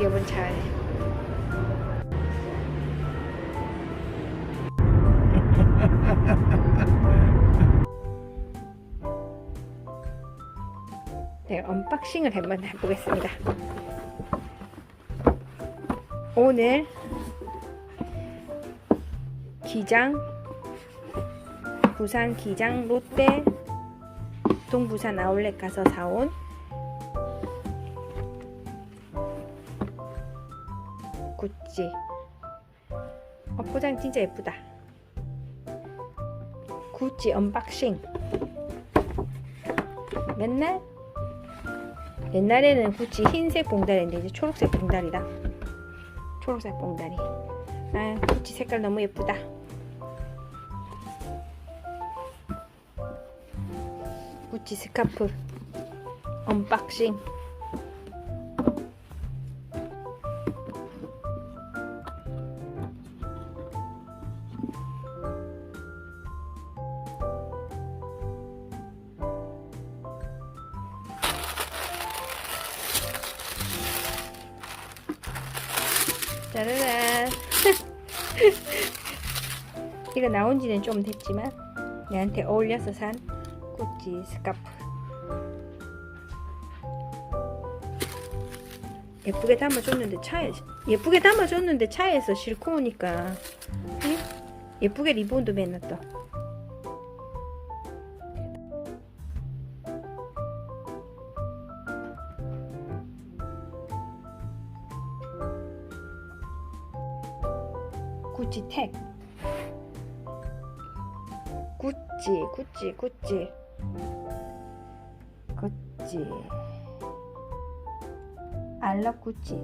여러분 잘. 네, 언박싱을 한번 해보겠습니다. 오늘 기장 부산 기장 롯데 동부산 아울렛 가서 사온 구찌 어, 포장 진짜 예쁘다. 구찌 언박싱. 맨날? 옛날에는 구찌 흰색 봉다리인데 이제 초록색 봉다리다. 초록색 봉다리. 아 구찌 색깔 너무 예쁘다. 구찌 스카프 언박싱 짜라란 이거 나온 지는 좀 됐지만 내한테 어울려서 산 구찌 스카프. 예쁘게 담아줬는데 차에 예쁘게 담아줬는데 차에서 싣고 오니까 응? 예쁘게 리본도 매놨다 구찌 택. 구찌 구찌 구찌. 구찌. 알럽 구찌